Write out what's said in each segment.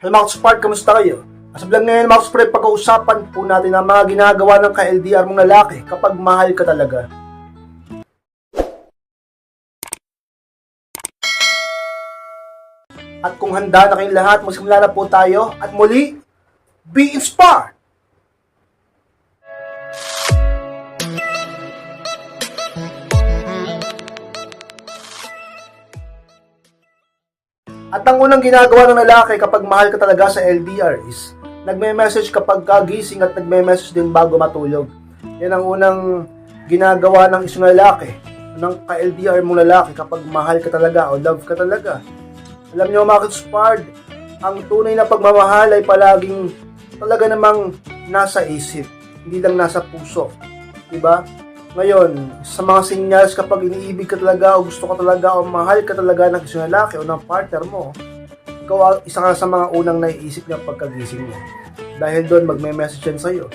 Hello mga Spark, kamusta kayo? Of lang ngayon mga Spark, pag-uusapan po natin ang mga ginagawa ng ka-LDR mong lalaki kapag mahal ka talaga. At kung handa na kayong lahat, magsimula na po tayo. At muli, be inspired! At ang unang ginagawa ng lalaki kapag mahal ka talaga sa LDR is nagme-message kapag kagising at nagme-message din bago matulog. Yan ang unang ginagawa ng isang lalaki, ng ka-LDR mong lalaki kapag mahal ka talaga o love ka talaga. Alam niyo mga Spard, ang tunay na pagmamahal ay palaging talaga namang nasa isip, hindi lang nasa puso. Diba? Ngayon, sa mga sinyals kapag iniibig ka talaga o gusto ka talaga o mahal ka talaga ng isang lalaki o ng partner mo, ikaw isa ka sa mga unang naiisip niya pagkagising mo. Dahil doon magme-message yan sa'yo.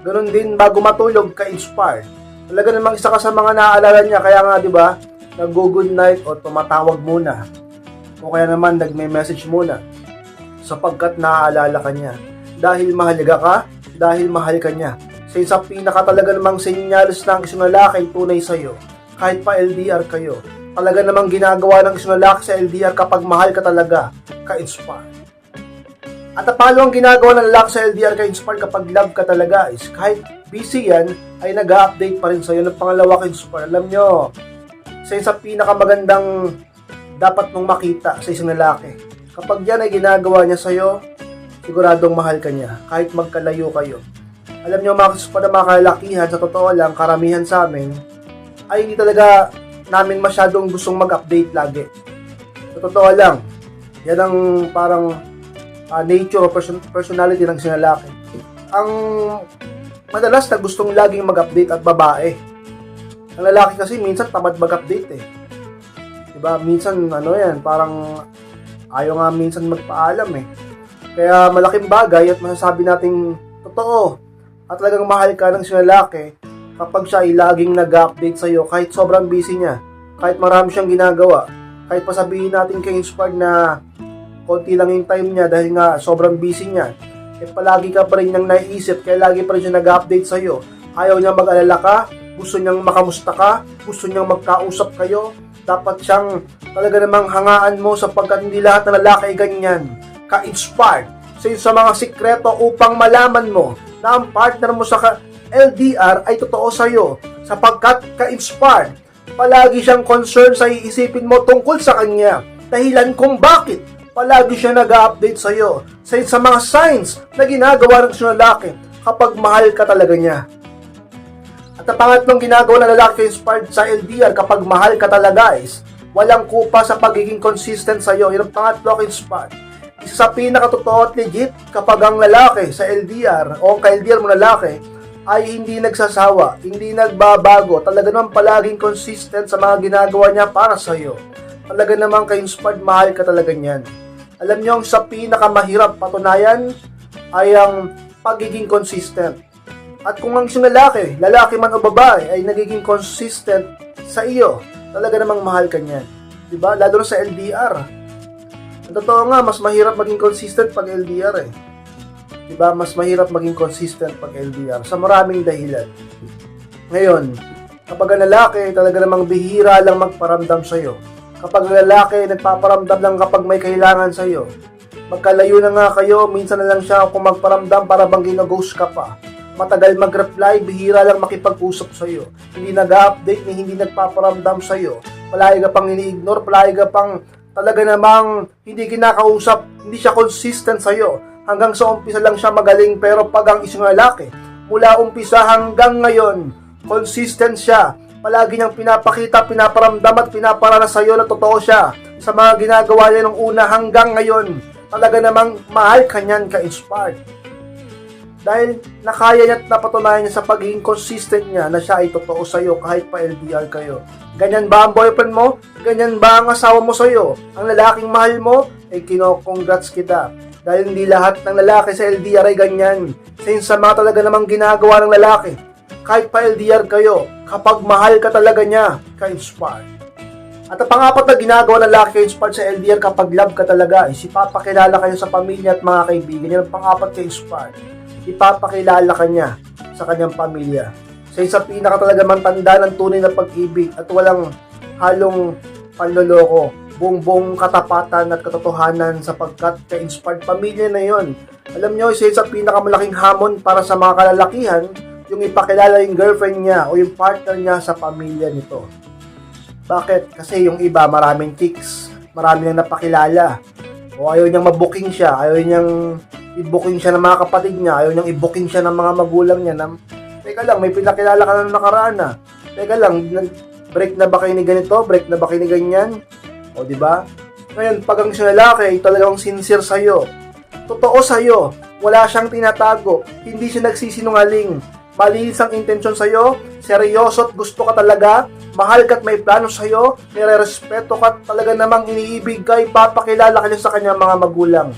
Ganon din bago matulog ka-inspire. Talaga namang isa ka sa mga naaalala niya kaya nga 'di ba, nag-good night o tumatawag muna. O kaya naman nagme-message muna sapagkat naaalala ka niya. Dahil mahalaga ka, dahil mahal ka niya. Sa isa pinaka talaga namang senyales ng isang lalaki tunay sa'yo, kahit pa LDR kayo, talaga namang ginagawa ng isang lalaki sa LDR kapag mahal ka talaga, ka-inspire. At paano ang ginagawa ng lalaki sa LDR ka-inspire kapag love ka talaga is kahit busy yan, ay nag-update pa rin sa'yo ng pangalawa ka-inspire. Alam nyo, sa isa pinakamagandang dapat mong makita sa isang lalaki, kapag yan ay ginagawa niya sa'yo, siguradong mahal ka niya, kahit magkalayo kayo. Alam nyo, mga kasupa na mga kalakihan, sa totoo lang, karamihan sa amin, ay hindi talaga namin masyadong gustong mag-update lagi. Sa totoo lang, yan ang parang ah, nature o person- personality ng isang lalaki. Ang madalas na gustong laging mag-update at babae. Ang lalaki kasi minsan tamad mag-update eh. Diba? Minsan ano yan, parang ayaw nga minsan magpaalam eh. Kaya malaking bagay at masasabi nating totoo at talagang mahal ka ng isang lalaki kapag siya ay laging nag-update sa'yo kahit sobrang busy niya, kahit marami siyang ginagawa, kahit pasabihin natin kay Inspired na konti lang yung time niya dahil nga sobrang busy niya, eh palagi ka pa rin niyang naiisip kaya lagi pa rin siya nag-update sa'yo. Ayaw niya mag-alala ka, gusto niyang makamusta ka, gusto niyang magkausap kayo, dapat siyang talaga namang hangaan mo sapagkat hindi lahat ng lalaki ganyan. Ka-inspired sa sa mga sikreto upang malaman mo na ang partner mo sa LDR ay totoo sa'yo sapagkat ka-inspired. Palagi siyang concerned sa iisipin mo tungkol sa kanya. Dahilan kung bakit palagi siya nag-update sa'yo sa sa mga signs na ginagawa ng isang lalaki kapag mahal ka talaga niya. At ang pangatlong ginagawa ng lalaki inspired sa LDR kapag mahal ka talaga is walang kupa sa pagiging consistent sa iyo. Yung pangatlo inspired. Isa sa pinakatotoo at legit kapag ang lalaki sa LDR o ang ka-LDR mo lalaki ay hindi nagsasawa, hindi nagbabago, talaga naman palaging consistent sa mga ginagawa niya para sa iyo. Talaga naman ka-inspired, mahal ka talaga niyan. Alam niyo, ang sa pinakamahirap patunayan ay ang pagiging consistent. At kung ang isang lalaki, lalaki man o babae, ay nagiging consistent sa iyo, talaga namang mahal ka niyan. Diba? Lalo na sa LDR. Totoo nga, mas mahirap maging consistent pag LDR eh. Diba? Mas mahirap maging consistent pag LDR sa maraming dahilan. Ngayon, kapag ang lalaki, talaga namang bihira lang magparamdam sa'yo. Kapag lalaki, nagpaparamdam lang kapag may kailangan sa'yo. Magkalayo na nga kayo, minsan na lang siya kung magparamdam para bang ginaghost ka pa. Matagal mag-reply, bihira lang makipag-usap sa'yo. Hindi nag-update, hindi nagpaparamdam sa'yo. Palagi ka pang ini-ignore, palagi ka pang talaga namang hindi kinakausap, hindi siya consistent sa'yo. Hanggang sa umpisa lang siya magaling, pero pag ang isang lalaki, mula umpisa hanggang ngayon, consistent siya. Palagi niyang pinapakita, pinaparamdam at pinaparanas sa'yo na totoo siya sa mga ginagawa niya nung una hanggang ngayon. Talaga namang mahal ka ka-inspired. Dahil nakaya niya at napatunayan niya sa pagiging consistent niya na siya ay totoo sa iyo kahit pa LDR kayo. Ganyan ba ang boyfriend mo? Ganyan ba ang asawa mo sa iyo? Ang lalaking mahal mo? Ay kino-congrats kita. Dahil hindi lahat ng lalaki sa LDR ay ganyan. Since sa mga talaga namang ginagawa ng lalaki, kahit pa LDR kayo, kapag mahal ka talaga niya, ka-inspire. At ang pangapat na ginagawa ng Lucky Part sa LDR kapag love ka talaga is ipapakilala kayo sa pamilya at mga kaibigan. Yan ang pangapat Cage Part. Ipapakilala ka niya sa kanyang pamilya. Sa isa pinaka talaga man tanda ng tunay na pag-ibig at walang halong panloloko. Buong-buong katapatan at katotohanan sapagkat ka-inspired pamilya na yon. Alam nyo, isa sa pinakamalaking hamon para sa mga kalalakihan, yung ipakilala yung girlfriend niya o yung partner niya sa pamilya nito. Bakit? Kasi yung iba maraming kicks, marami nang napakilala. O ayaw niyang mabuking siya, ayaw niyang i-booking siya ng mga kapatid niya, ayaw niyang i-booking siya ng mga magulang niya. Na, Teka lang, may pinakilala ka na nakaraan na. Teka lang, break na ba kayo ni ganito? Break na ba kayo ni ganyan? O, di ba? Ngayon, pag ang lalaki talagang sincere sa'yo, totoo sa'yo, wala siyang tinatago, hindi siya nagsisinungaling, malinis ang intensyon sa'yo, seryoso at gusto ka talaga, mahal ka at may plano sa'yo, nire-respeto ka at talaga namang iniibig ka, ipapakilala ka niya sa kanyang mga magulang.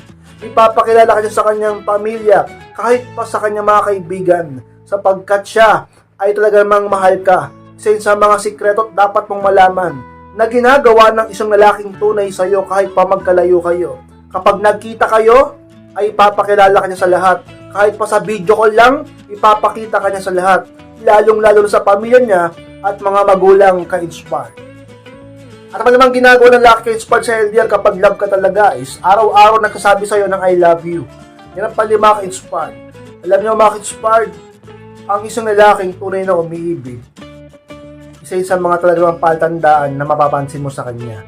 Ipapakilala ka niya sa kanyang pamilya, kahit pa sa kanyang mga kaibigan, sapagkat siya ay talaga namang mahal ka. Isa sa mga sikreto at dapat mong malaman na ginagawa ng isang lalaking tunay sa'yo kahit pa magkalayo kayo. Kapag nagkita kayo, ay ipapakilala ka niya sa lahat. Kahit pa sa video call lang, ipapakita ka niya sa lahat. Lalong-lalo sa pamilya niya at mga magulang ka-inspire. At naman namang ginagawa ng Lucky Inspired sa LDR kapag love ka talaga is araw-araw nagsasabi sa'yo ng I love you. Yan ang palima ka-inspired. Alam niyo mga ka-inspired, ang isang lalaking tunay na umiibig, isa sa mga talagang paltandaan na mapapansin mo sa kanya.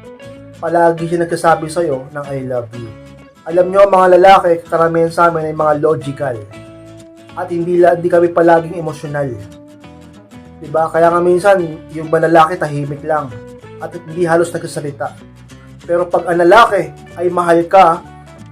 Palagi siya nagsasabi sa'yo ng I love you. Alam nyo, mga lalaki, karamihan sa amin ay mga logical. At hindi, hindi kami palaging emosyonal. Diba? Kaya nga minsan, yung ba lalaki tahimik lang. At hindi halos nagsasalita. Pero pag ang ay mahal ka,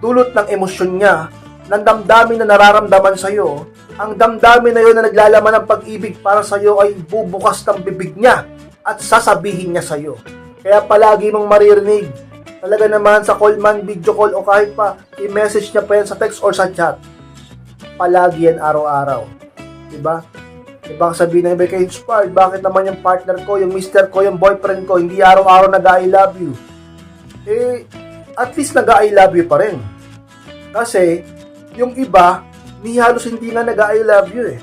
dulot ng emosyon niya, ng damdamin na nararamdaman sa'yo, ang damdamin na yun na naglalaman ng pag-ibig para sa'yo ay bubukas ng bibig niya at sasabihin niya sa'yo. Kaya palagi mong maririnig, talaga naman sa call man, video call o kahit pa i-message niya pa yan sa text or sa chat. Palagi yan araw-araw. Diba? Diba sabihin na iba kay inspired, bakit naman yung partner ko, yung mister ko, yung boyfriend ko, hindi araw-araw nag-I love you? Eh, at least nag-I love you pa rin. Kasi, yung iba, ni halos hindi nga nag-I love you eh.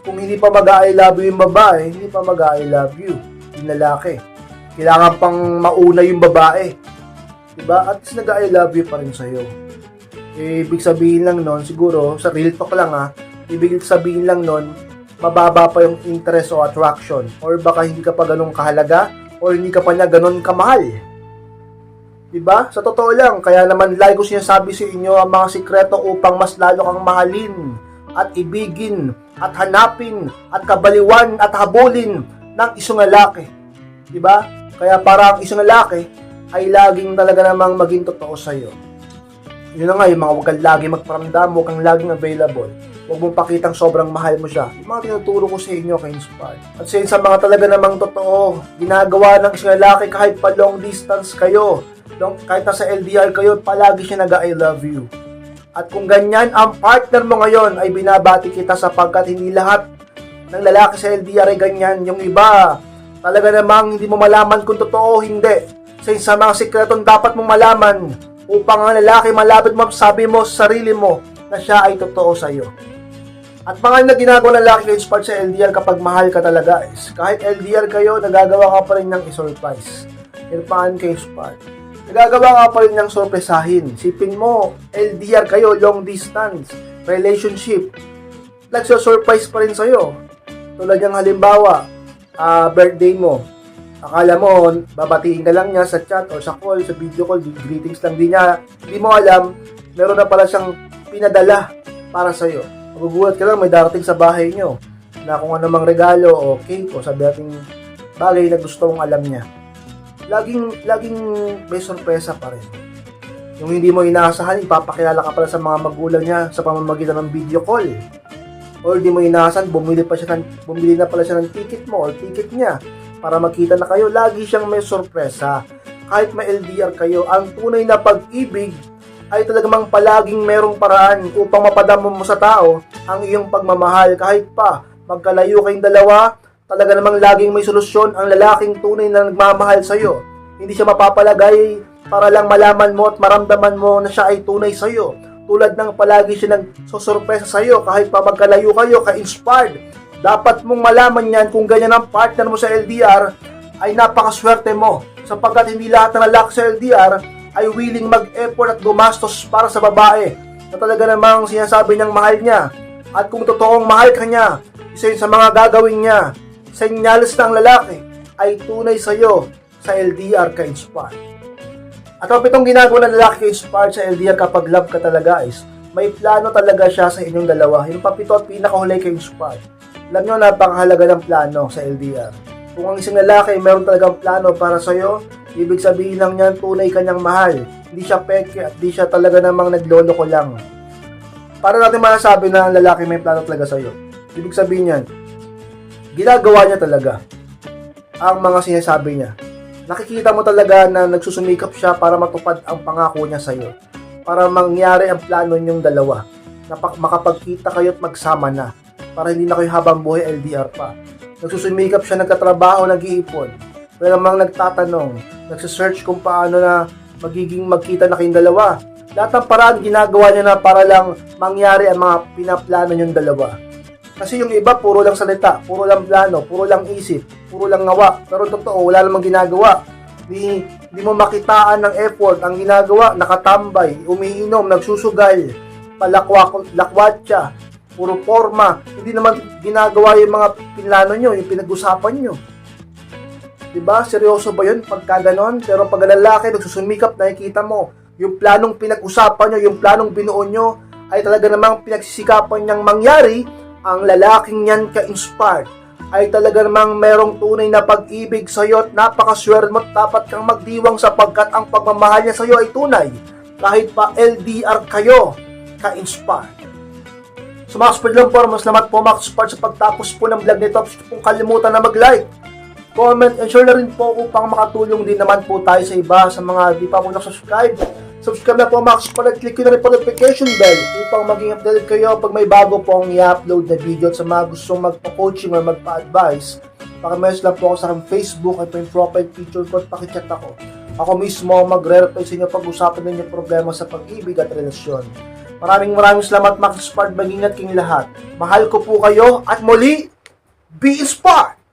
Kung hindi pa mag-I love you yung babae, hindi pa mag-I love you yung lalaki. Kailangan pang mauna yung babae. Diba? At least nag-I love you pa rin sa'yo. Eh, ibig sabihin lang nun, siguro, sa real talk lang ha, ibig sabihin lang nun, mababa pa yung interest o attraction. Or baka hindi ka pa ganun kahalaga, or hindi ka pa niya ganun kamahal. Diba? Sa totoo lang, kaya naman lagi ko sinasabi sa inyo ang mga sikreto upang mas lalo kang mahalin at ibigin at hanapin at kabaliwan at habulin ng isang lalaki. Diba? Kaya para ang isang lalaki ay laging talaga namang maging totoo sa'yo. Yun na nga, yung mga huwag kang lagi magparamdam, huwag kang laging available. Huwag mong pakitang sobrang mahal mo siya. Yung mga tinuturo ko sa inyo kay Inspire. At sa sa mga talaga namang totoo, ginagawa ng isang lalaki kahit pa long distance kayo, long, kahit nasa LDR kayo, palagi siya nag I love you. At kung ganyan ang partner mo ngayon ay binabati kita sapagkat hindi lahat ng lalaki sa LDR ay ganyan. Yung iba, talaga namang hindi mo malaman kung totoo o hindi. Sa sa mga sikretong dapat mong malaman upang ang lalaki malapit mo sabi mo sa sarili mo na siya ay totoo sa iyo. At mga na ginagawa ng Lucky Cage Part sa LDR kapag mahal ka talaga is kahit LDR kayo, nagagawa ka pa rin ng isurprise. Yung paan Cage Part. Nagagawa ka pa rin ng sorpresahin. Sipin mo, LDR kayo, long distance, relationship. Nagsusurprise pa rin sa'yo. Tulad yung halimbawa, ah, birthday mo. Akala mo, babatiin ka lang niya sa chat or sa call, sa video call, greetings lang din niya. Hindi mo alam, meron na pala siyang pinadala para sa'yo. Magugulat ka lang, may darating sa bahay niyo na kung anumang regalo o cake o sabi natin bagay na gusto mong alam niya. Laging, laging may sorpresa pa rin. Yung hindi mo inaasahan, ipapakilala ka pala sa mga magulang niya sa pamamagitan ng video call. Or di mo inaasahan, bumili, pa siya ng, bumili na pala siya ng ticket mo or ticket niya para makita na kayo. Lagi siyang may sorpresa. Kahit may LDR kayo, ang tunay na pag-ibig ay talagang palaging merong paraan upang mapadama mo sa tao ang iyong pagmamahal kahit pa magkalayo kayong dalawa, talaga namang laging may solusyon ang lalaking tunay na nagmamahal sa iyo Hindi siya mapapalagay para lang malaman mo at maramdaman mo na siya ay tunay sa'yo. Tulad ng palagi siya nang susurpresa sa'yo kahit pa magkalayo kayo, ka-inspired. Dapat mong malaman yan kung ganyan ang partner mo sa LDR ay napakaswerte mo sapagkat hindi lahat ng lalaki sa LDR ay willing mag-effort at gumastos para sa babae na talaga namang sinasabi niyang mahal niya. At kung totoong mahal ka niya, isa yun sa mga gagawin niya, senyales ng lalaki ay tunay sa iyo sa LDR ka-inspired. At ang pitong ginagawa ng lalaki ka-inspired sa LDR kapag love ka talaga is may plano talaga siya sa inyong dalawa. Yung papito at pinakahuli ka-inspired. Alam nyo, napakahalaga ng plano sa LDR. Kung ang isang lalaki ay meron talagang plano para sa iyo, ibig sabihin lang niyan tunay kanyang mahal. Hindi siya peke at hindi siya talaga namang nagloloko lang. Para natin masasabi na ang lalaki may plano talaga sa iyo. Ibig sabihin niyan, ginagawa niya talaga ang mga sinasabi niya. Nakikita mo talaga na nagsusumikap siya para matupad ang pangako niya sa iyo. Para mangyari ang plano niyong dalawa. Na pa- makapagkita kayo at magsama na. Para hindi na kayo habang buhay LDR pa. Nagsusumikap siya, nagkatrabaho, nag-iipon. Pero namang nagtatanong, nagsisearch kung paano na magiging magkita na kayong dalawa. Lahat ng paraan ginagawa niya na para lang mangyari ang mga pinaplano niyong dalawa. Kasi yung iba, puro lang salita, puro lang plano, puro lang isip, puro lang ngawa. Pero totoo, wala namang ginagawa. Di, di mo makitaan ng effort. Ang ginagawa, nakatambay, umiinom, nagsusugal, palakwak, lakwatsa, puro forma. Hindi naman ginagawa yung mga pinlano nyo, yung pinag-usapan nyo. Diba? Seryoso ba yun? Pagka ganon? Pero pag lalaki, nagsusumikap, nakikita mo, yung planong pinag-usapan nyo, yung planong binuo nyo, ay talaga namang pinagsisikapan niyang mangyari, ang lalaking yan ka-inspired ay talaga namang merong tunay na pag-ibig sa iyo at napakaswerte mo at dapat kang magdiwang sapagkat ang pagmamahal niya sa iyo ay tunay kahit pa LDR kayo ka-inspired. So mga lang po, mas salamat po mga kapatid sa pagtapos po ng vlog nito. Huwag pong kalimutan na mag-like, comment, and share na rin po upang makatulong din naman po tayo sa iba sa mga di pa po na-subscribe. Subscribe na po mga kapatid, click na rin po notification bell upang maging updated kayo pag may bago pong i-upload na video at sa mga gustong magpa-coaching or magpa-advise. Pakimess lang po ako sa aking Facebook at yung profile picture ko at pakichat ako. Ako mismo magre-reply sa inyo pag-usapan ninyo problema sa pag-ibig at relasyon. Maraming maraming salamat mga kapatid, mag-ingat kayong lahat. Mahal ko po kayo at muli, be inspired!